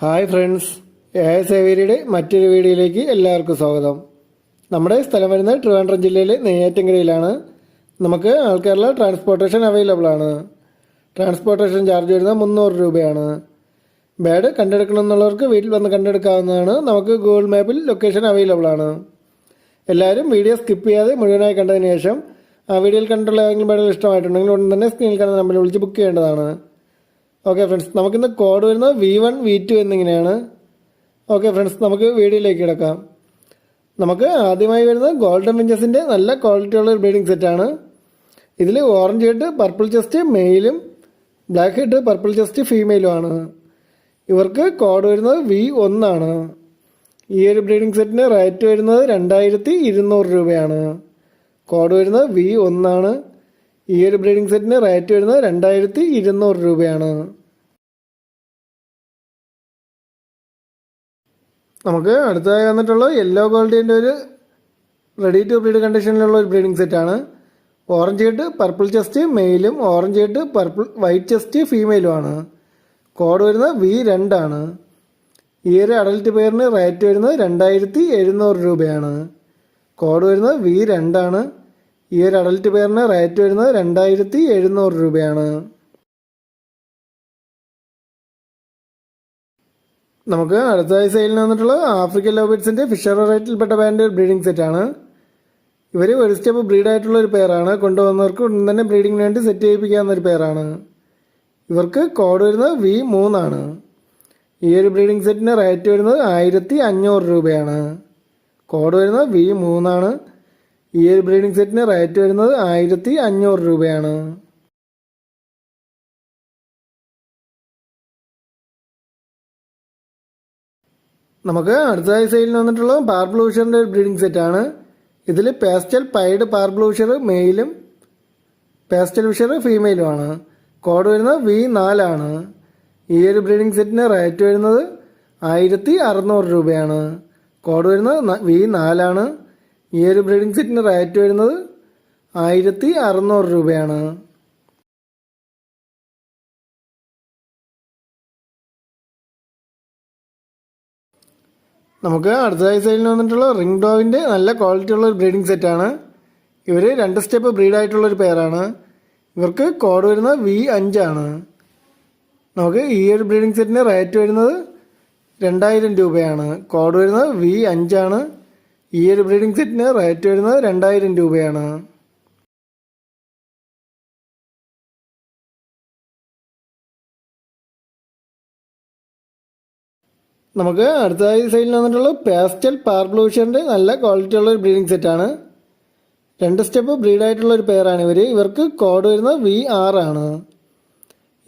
Hi friends A S എവേരിയുടെ മറ്റൊരു വീഡിയോയിലേക്ക് എല്ലാവർക്കും സ്വാഗതം. നമ്മുടെ സ്ഥലം വരുന്നത് ട്രിവാൻഡ്രം ജില്ലയിലെ നെയ്യാറ്റിൻകരയിലാണ്. നമുക്ക് ആൾക്കാരുള്ള ട്രാൻസ്പോർട്ടേഷൻ അവൈലബിൾ ആണ്. ട്രാൻസ്പോർട്ടേഷൻ ചാർജ് വരുന്നത് മുന്നൂറ് രൂപയാണ്. ബാഡ് കണ്ടെടുക്കണമെന്നുള്ളവർക്ക് വീട്ടിൽ വന്ന് കണ്ടെടുക്കാവുന്നതാണ്. നമുക്ക് ഗൂഗിൾ മാപ്പിൽ ലൊക്കേഷൻ അവൈലബിൾ ആണ്. എല്ലാവരും വീഡിയോ സ്കിപ്പ് ചെയ്യാതെ മുഴുവനായി കണ്ടതിന് ശേഷം ആ വീഡിയോയിൽ കണ്ടിട്ടുള്ള ഏതെങ്കിലും ബാഡുകൾ ഇഷ്ടമായിട്ടുണ്ടെങ്കിൽ ഉടൻ തന്നെ സ്ക്രീനിൽ കാണുന്ന നമ്പറിൽ വിളിച്ച് ബുക്ക് ചെയ്യേണ്ടതാണ്. ഓക്കെ ഫ്രണ്ട്സ് നമുക്കിന്ന് കോഡ് വരുന്നത് വി വൺ വി ടു എന്നിങ്ങനെയാണ്. ഓക്കെ ഫ്രണ്ട്സ് നമുക്ക് വീഡിയോയിലേക്ക് കിടക്കാം. നമുക്ക് ആദ്യമായി വരുന്നത് ഗോൾഡൻ വിഞ്ചസിന്റെ നല്ല ക്വാളിറ്റിയുള്ള ഒരു ബ്രീഡിംഗ് സെറ്റാണ് ഇതിൽ ഓറഞ്ച് ഹെഡ് പർപ്പിൾ ചെസ്റ്റ് മെയിലും ബ്ലാക്ക് ഹെഡ് പർപ്പിൾ ചെസ്റ്റ് ഫീമെയിലുമാണ് ഇവർക്ക് കോഡ് വരുന്നത് വി ഒന്നാണ് ഈ ഒരു ബ്രീഡിംഗ് സെറ്റിന് റേറ്റ് വരുന്നത് രണ്ടായിരത്തി ഇരുന്നൂറ് രൂപയാണ്. കോഡ് വരുന്നത് വി ഒന്നാണ് ഈ ഒരു ബ്രീഡിംഗ് സെറ്റിന് റേറ്റ് വരുന്നത് രണ്ടായിരത്തി ഇരുന്നൂറ് രൂപയാണ്. നമുക്ക് അടുത്തതായി വന്നിട്ടുള്ളത് യെല്ലോ ഗോൾഡിന്റെ ഒരു റെഡി ടു ബ്രീഡ് കണ്ടീഷനിലുള്ള ഒരു ബ്രീഡിംഗ് സെറ്റാണ് ഓറഞ്ച് ഹെഡ് പർപ്പിൾ ചെസ്റ്റ് മെയിലും orange head purple white chest ഫീമെയിലുമാണ് code വരുന്നത് വി രണ്ടാണ് ഈ ഒരു അഡൽറ്റ് പേരിന് റേറ്റ് വരുന്നത് രണ്ടായിരത്തി എഴുന്നൂറ് രൂപയാണ്. കോഡ് വരുന്നത് വി രണ്ടാണ് ഈ ഒരു അഡൽട്ട് പേറിന് റേറ്റ് വരുന്നത് രണ്ടായിരത്തി എഴുന്നൂറ് രൂപയാണ്. നമുക്ക് അടുത്തതായി സെയിലിന് വന്നിട്ടുള്ളത് ആഫ്രിക്കൻ ലോബിറ്റ്സിന്റെ ഫിഷർ റേറ്റിൽപ്പെട്ട ബാൻഡ് ബ്രീഡിംഗ് സെറ്റാണ് ഇവർ ഒരു സ്റ്റെപ്പ് ബ്രീഡ് ആയിട്ടുള്ള ഒരു പേരാണ് കൊണ്ടുവന്നവർക്ക് ഉടൻ തന്നെ ബ്രീഡിങ്ങിന് വേണ്ടി സെറ്റ് ചെയ്യിപ്പിക്കാവുന്ന ഒരു പേരാണ് ഇവർക്ക് കോഡ് വരുന്നത് വി മൂന്നാണ് ഈ ഒരു ബ്രീഡിംഗ് സെറ്റിന് റേറ്റ് വരുന്നത് ആയിരത്തി അഞ്ഞൂറ് രൂപയാണ്. കോഡ് വരുന്നത് വി മൂന്നാണ് ഈ ഒരു ബ്രീഡിംഗ് സെറ്റിന് റേറ്റ് വരുന്നത് ആയിരത്തി അഞ്ഞൂറ് രൂപയാണ്. നമുക്ക് അടുത്തതായി സെയിലിന് വന്നിട്ടുള്ള പാർബ്ലൂഷറിന്റെ ഒരു ബ്രീഡിംഗ് സെറ്റ് ആണ്. ഇതിൽ പേസ്റ്റൽ പൈഡ് പാർബ്ലൂഷർ മെയിലും പേസ്റ്റൽ വിഷർ ഫീമെയിലുമാണ് കോഡ് വരുന്നത് വി നാലാണ് ഈ ഒരു ബ്രീഡിംഗ് സെറ്റിന് റേറ്റ് വരുന്നത് ആയിരത്തി അറുന്നൂറ് രൂപയാണ്. കോഡ് വരുന്നത് വി നാലാണ് ഈ ഒരു ബ്രീഡിംഗ് സെറ്റിന് റേറ്റ് വരുന്നത് ആയിരത്തി അറുന്നൂറ് രൂപയാണ്. നമുക്ക് അടുത്തതായി സൈഡിൽ വന്നിട്ടുള്ള റിംഗ് ഡോവിന്റെ നല്ല ക്വാളിറ്റി ഉള്ള ഒരു ബ്രീഡിംഗ് സെറ്റാണ് ഇവർ രണ്ട് സ്റ്റെപ്പ് ബ്രീഡായിട്ടുള്ള ഒരു പേരാണ് ഇവർക്ക് കോഡ് വരുന്നത് വി അഞ്ചാണ് നമുക്ക് ഈ ഒരു ബ്രീഡിംഗ് സെറ്റിന് റേറ്റ് വരുന്നത് രണ്ടായിരം രൂപയാണ്. കോഡ് വരുന്നത് വി അഞ്ചാണ് ഈ ഒരു ബ്രീഡിംഗ് സെറ്റിന് റേറ്റ് വരുന്നത് രണ്ടായിരം രൂപയാണ്. നമുക്ക് അടുത്തതായി സൈഡിൽ വന്നിട്ടുള്ളത് പാസ്റ്റൽ പാർബ്ലൂഷറിന്റെ നല്ല ക്വാളിറ്റി ഉള്ള ഒരു ബ്രീഡിംഗ് സെറ്റാണ് രണ്ട് സ്റ്റെപ്പ് ബ്രീഡായിട്ടുള്ള ഒരു പെയറാണ് ഇവർ ഇവർക്ക് കോഡ് വരുന്നത് വി ആണ്.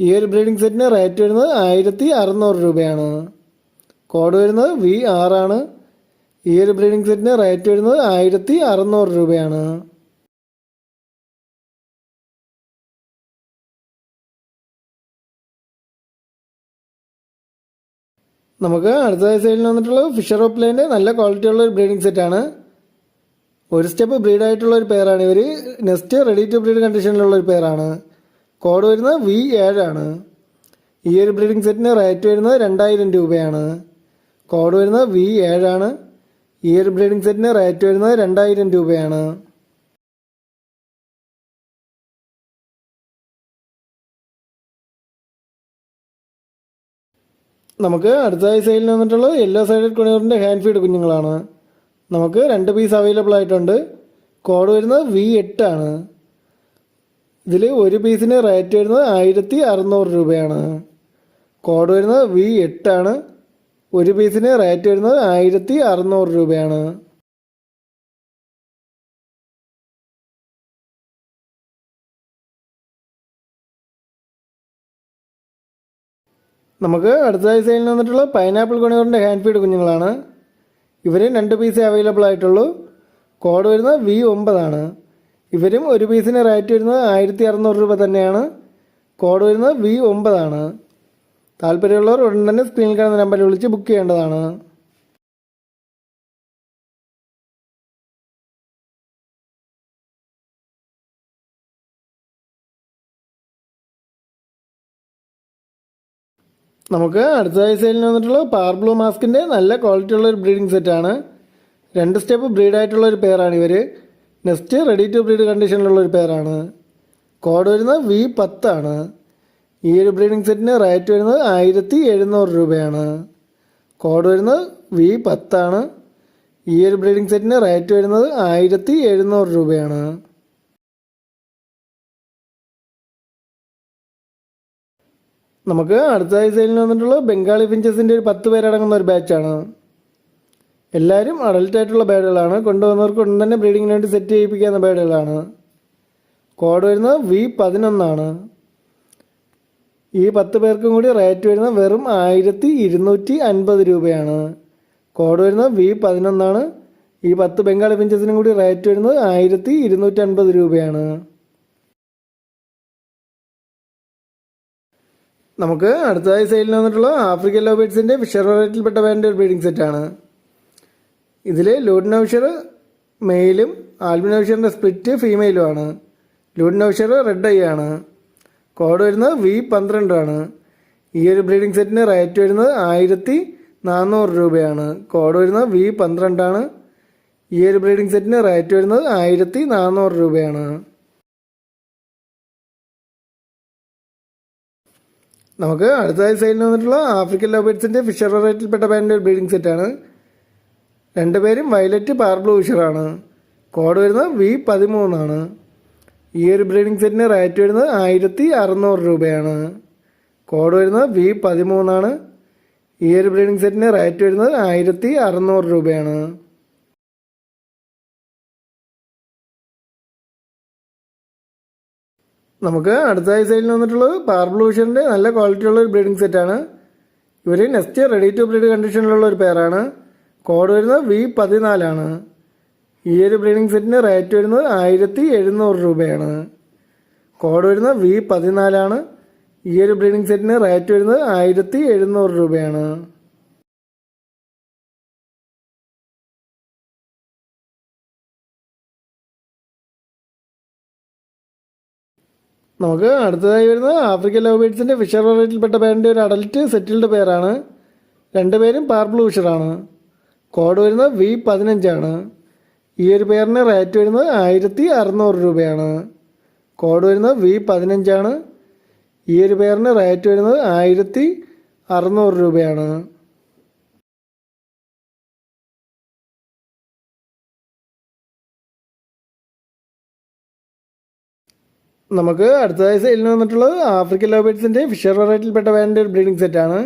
ഈ ഒരു ബ്രീഡിംഗ് സെറ്റിന് റേറ്റ് വരുന്നത് ആയിരത്തി അറുന്നൂറ് രൂപയാണ്. കോഡ് വരുന്നത് വി ആറാണ് ഈ ഒരു ബ്രീഡിംഗ് സെറ്റിന് റേറ്റ് വരുന്നത് ആയിരത്തി അറുന്നൂറ് രൂപയാണ്. നമുക്ക് അടുത്ത സൈഡിൽ വന്നിട്ടുള്ളത് ഫിഷർ ഓപ്ലൈന്റെ നല്ല ക്വാളിറ്റി ഉള്ള ഒരു ബ്രീഡിംഗ് സെറ്റാണ് ഒരു സ്റ്റെപ്പ് ബ്രീഡ് ആയിട്ടുള്ള ഒരു പെയറാണ് ഇവർ നെക്സ്റ്റ് റെഡി ടു ബ്രീഡ് കണ്ടീഷനിലുള്ള ഒരു പെയറാണ് കോഡ് വരുന്നത് വി ഏഴാണ് ഈ ഒരു ബ്രീഡിംഗ് സെറ്റിന് റേറ്റ് വരുന്നത് രണ്ടായിരം രൂപയാണ്. കോഡ് വരുന്നത് വി ഏഴാണ് ഈ ഒരു ബ്രീഡിംഗ് സെറ്റിന് റേറ്റ് വരുന്നത് രണ്ടായിരം രൂപയാണ്. നമുക്ക് അടുത്തതായി സെയിലിന് വന്നിട്ടുള്ളത് യെല്ലോ സൈഡഡ് കുണിയൂറിന്റെ ഹാൻഡ് ഫീഡ് കുഞ്ഞുങ്ങളാണ്. നമുക്ക് രണ്ട് പീസ് അവൈലബിൾ ആയിട്ടുണ്ട്. കോഡ് വരുന്നത് വി എട്ടാണ് ഇതിൽ ഒരു പീസിന് റേറ്റ് വരുന്നത് ആയിരത്തി അറുന്നൂറ് രൂപയാണ്. കോഡ് വരുന്നത് വി എട്ടാണ് ഒരു പീസിന് റേറ്റ് വരുന്നത് ആയിരത്തി അറുന്നൂറ് രൂപയാണ്. നമുക്ക് അടുത്തതായി സെയിലിന് വന്നിട്ടുള്ള പൈനാപ്പിൾ കുണികളുടെ ഹാൻഡ് ഫീഡ് കുഞ്ഞുങ്ങളാണ്. ഇവരും രണ്ട് പീസേ അവൈലബിൾ ആയിട്ടുള്ളൂ. കോഡ് വരുന്നത് വി ഒമ്പതാണ്. ഇവരും ഒരു പീസിന് റേറ്റ് വരുന്നത് ആയിരത്തി അറുന്നൂറ് രൂപ തന്നെയാണ്. കോഡ് വരുന്നത് വി ഒമ്പതാണ്. താല്പര്യമുള്ളവർ ഉടൻ തന്നെ സ്ക്രീനിൽ കാണുന്ന നമ്പറിൽ വിളിച്ച് ബുക്ക് ചെയ്യേണ്ടതാണ്. നമുക്ക് അടുത്തതായി സെയിലിന് വന്നിട്ടുള്ള പാർ ബ്ലൂ മാസ്കിന്റെ നല്ല ക്വാളിറ്റി ഉള്ള ഒരു ബ്രീഡിംഗ് സെറ്റാണ് രണ്ട് സ്റ്റെപ്പ് ബ്രീഡായിട്ടുള്ള ഒരു പെയറാണ് ഇവർ നെക്സ്റ്റ് റെഡി ടു ബ്രീഡ് കണ്ടീഷനിലുള്ള ഒരു പെയറാണ് കോഡ് വരുന്നത് വി പത്താണ് ഈ ഒരു ബ്രീഡിംഗ് സെറ്റിന് റേറ്റ് വരുന്നത് ആയിരത്തി എഴുന്നൂറ് രൂപയാണ്. കോഡ് വരുന്നത് വി പത്താണ്. ഈ ഒരു ബ്രീഡിംഗ് സെറ്റിന് റേറ്റ് വരുന്നത് ആയിരത്തി എഴുന്നൂറ് രൂപയാണ്. നമുക്ക് അടുത്തതായി സെയിലിന് വന്നിട്ടുള്ള ബംഗാളി ഫിഞ്ചസിന്റെ ഒരു പത്ത് പേരടങ്ങുന്ന ഒരു ബാച്ചാണ്. എല്ലാവരും അഡൽട്ടായിട്ടുള്ള ബേഡുകളാണ്. കൊണ്ടുവന്നവർക്ക് ഉടൻ തന്നെ ബ്രീഡിങ്ങിന് വേണ്ടി സെറ്റ് ചെയ്യിപ്പിക്കാവുന്ന ബേഡുകളാണ്. കോഡ് വരുന്നത് വി പതിനൊന്നാണ്. ഈ പത്ത് പേർക്കും കൂടി റേറ്റ് വരുന്നത് വെറും ആയിരത്തി ഇരുന്നൂറ്റി അൻപത് രൂപയാണ്. കോഡ് വരുന്നത് വി പതിനൊന്നാണ്. ഈ പത്ത് ബംഗാളി പിഞ്ചസിനും കൂടി റേറ്റ് വരുന്നത് ആയിരത്തി ഇരുന്നൂറ്റി അൻപത് രൂപയാണ്. നമുക്ക് അടുത്തതായി സെയിലിന് വന്നിട്ടുള്ള ആഫ്രിക്കൻ ലോബേറ്റ്സിന്റെ ഫിഷർ വെറൈറ്റിയിൽപ്പെട്ട വേണ്ട ഒരു ബ്രീഡിംഗ് സെറ്റാണ് ഇതിൽ ലൂഡിനോഫിഷർ മെയിലും ആൽബിനോഫിഷറിന്റെ സ്പ്ലിറ്റ് ഫീമെയിലുമാണ് ലൂഡിനോഫിഷർ റെഡ് ഐ ആണ്. കോഡ് വരുന്നത് വി പന്ത്രണ്ടാണ് ഈ ഒരു ബ്രീഡിംഗ് സെറ്റിന് റേറ്റ് വരുന്നത് ആയിരത്തി നാനൂറ് രൂപയാണ്. കോഡ് വരുന്നത് വി പന്ത്രണ്ടാണ് ഈ ഒരു ബ്രീഡിംഗ് സെറ്റിന് റേറ്റ് വരുന്നത് ആയിരത്തി നാനൂറ് രൂപയാണ്. നമുക്ക് അടുത്തതായി സൈഡിൽ വന്നിട്ടുള്ള ആഫ്രിക്കൻ ലോബേറ്റ്സിന്റെ ഫിഷർ റേറ്റിൽപ്പെട്ട ബാൻഡിന്റെ ഒരു ബ്രീഡിംഗ് സെറ്റാണ്. രണ്ടുപേരും വയലറ്റ് പാർബ്ലൂ ഫിഷറാണ്. കോഡ് വരുന്നത് വി പതിമൂന്നാണ്. ഈ ഒരു ബ്രീഡിംഗ് സെറ്റിന് റേറ്റ് വരുന്നത് ആയിരത്തി അറുന്നൂറ് രൂപയാണ്. കോഡ് വരുന്നത് വി പതിമൂന്നാണ്. ഈ ഒരു ബ്രീഡിംഗ് സെറ്റിന് റേറ്റ് വരുന്നത് ആയിരത്തി അറുന്നൂറ് രൂപയാണ്. നമുക്ക് അടുത്ത സൈഡിൽ വന്നിട്ടുള്ളത് പാർബ്ലൂഷന്റെ നല്ല ക്വാളിറ്റിയുള്ള ഒരു ബ്രീഡിംഗ് സെറ്റാണ് ഇവർ നെക്സ്റ്റ് റെഡി ടു ബ്രീഡ് കണ്ടീഷനിലുള്ള ഒരു പേരാണ് കോഡ് വരുന്നത് വി പതിനാലാണ്. ഈ ഒരു ബ്രീഡിംഗ് സെറ്റിന് റേറ്റ് വരുന്നത് ആയിരത്തി എഴുന്നൂറ് രൂപയാണ്. കോഡ് വരുന്നത് വി പതിനാലാണ്. ഈ ഒരു ബ്രീഡിംഗ് സെറ്റിന് റേറ്റ് വരുന്നത് ആയിരത്തി എഴുന്നൂറ് രൂപയാണ്. നമുക്ക് അടുത്തതായി വരുന്നത് ആഫ്രിക്കൻ ലവ് ബേഡ്സിന്റെ ഫിഷർ വെറൈറ്റിയിൽപ്പെട്ട പേരിന്റെ ഒരു അഡൽറ്റ് സെറ്റിൽഡ് പേരാണ്. രണ്ടുപേരും പാർബിൾ ഫിഷറാണ് കോഡ് വരുന്നത് വി പതിനഞ്ചാണ്. ഈ ഒരു പേരിന് റേറ്റ് വരുന്നത് ആയിരത്തി അറുന്നൂറ് രൂപയാണ്. കോഡ് വരുന്നത് വി പതിനഞ്ചാണ് ഈ ഒരു പേരിന് റേറ്റ് വരുന്നത് ആയിരത്തി അറുന്നൂറ് രൂപയാണ്. നമുക്ക് അടുത്തതായി സെയിലിന് വന്നിട്ടുള്ളത് ആഫ്രിക്കൻ ലോബേറ്റ്സിന്റെ ഫിഷർ വെറൈറ്റിയിൽപ്പെട്ട വേണ്ട ഒരു ബ്രീഡിംഗ് സെറ്റാണ്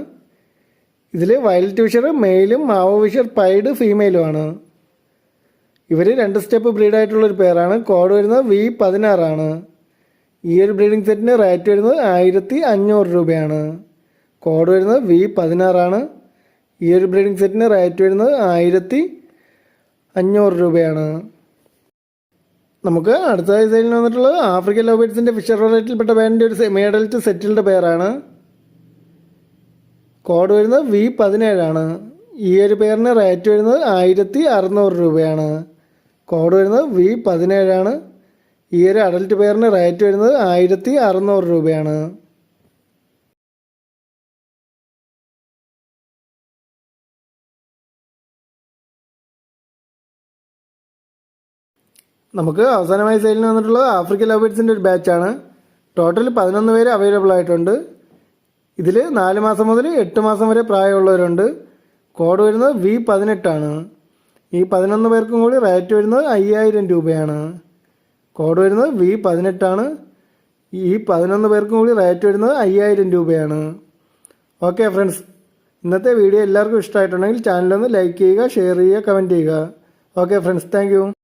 ഇതിൽ വൈൽഡ് ഫിഷർ മെയിലും മാവോ ഫിഷർ പൈഡ് ഫീമെയിലുമാണ് ഇവർ രണ്ട് സ്റ്റെപ്പ് ബ്രീഡായിട്ടുള്ളൊരു പേരാണ് കോഡ് വരുന്നത് വി പതിനാറാണ്. ഈ ഒരു ബ്രീഡിംഗ് സെറ്റിന് റേറ്റ് വരുന്നത് ആയിരത്തി അഞ്ഞൂറ് രൂപയാണ്. കോഡ് വരുന്നത് വി പതിനാറാണ്. ഈ ഒരു ബ്രീഡിംഗ് സെറ്റിന് റേറ്റ് വരുന്നത് ആയിരത്തി അഞ്ഞൂറ് രൂപയാണ്. നമുക്ക് അടുത്ത സൈഡിൽ വന്നിട്ടുള്ളത് ആഫ്രിക്കൻ ലോബേറ്റ്സിന്റെ ഫിഷർ റേറ്റിൽപ്പെട്ട ബാൻഡിന്റെ ഒരു സെമി അഡൽറ്റ് സെറ്റിൽഡ് പേരാണ് കോഡ് വരുന്നത് വി പതിനേഴാണ്. ഈ ഒരു പേരിന് റേറ്റ് വരുന്നത് ആയിരത്തി അറുന്നൂറ് രൂപയാണ്. കോഡ് വരുന്നത് വി പതിനേഴാണ്. ഈ ഒരു അഡൽട്ട് പെയറിന് റേറ്റ് വരുന്നത് ആയിരത്തി അറുന്നൂറ് രൂപയാണ്. നമുക്ക് അവസാനമായി സെയിലിന് വന്നിട്ടുള്ളത് ആഫ്രിക്കൻ ലവേഴ്സിന്റെ ഒരു ബാച്ചാണ് ടോട്ടൽ പതിനൊന്ന് പേര് അവൈലബിൾ ആയിട്ടുണ്ട്. ഇതിൽ നാല് മാസം മുതൽ എട്ട് മാസം വരെ പ്രായമുള്ളവരുണ്ട്. കോഡ് വരുന്നത് വി പതിനെട്ടാണ്. ഈ പതിനൊന്ന് പേർക്കും കൂടി റേറ്റ് വരുന്നത് അയ്യായിരം രൂപയാണ്. കോഡ് വരുന്നത് വി പതിനെട്ടാണ്. ഈ പതിനൊന്ന് പേർക്കും കൂടി റേറ്റ് വരുന്നത് അയ്യായിരം രൂപയാണ്. ഓക്കെ ഫ്രണ്ട്സ് ഇന്നത്തെ വീഡിയോ എല്ലാവർക്കും ഇഷ്ടമായിട്ടുണ്ടെങ്കിൽ ചാനലൊന്ന് ലൈക്ക് ചെയ്യുക ഷെയർ ചെയ്യുക കമന്റ് ചെയ്യുക. Okay friends thank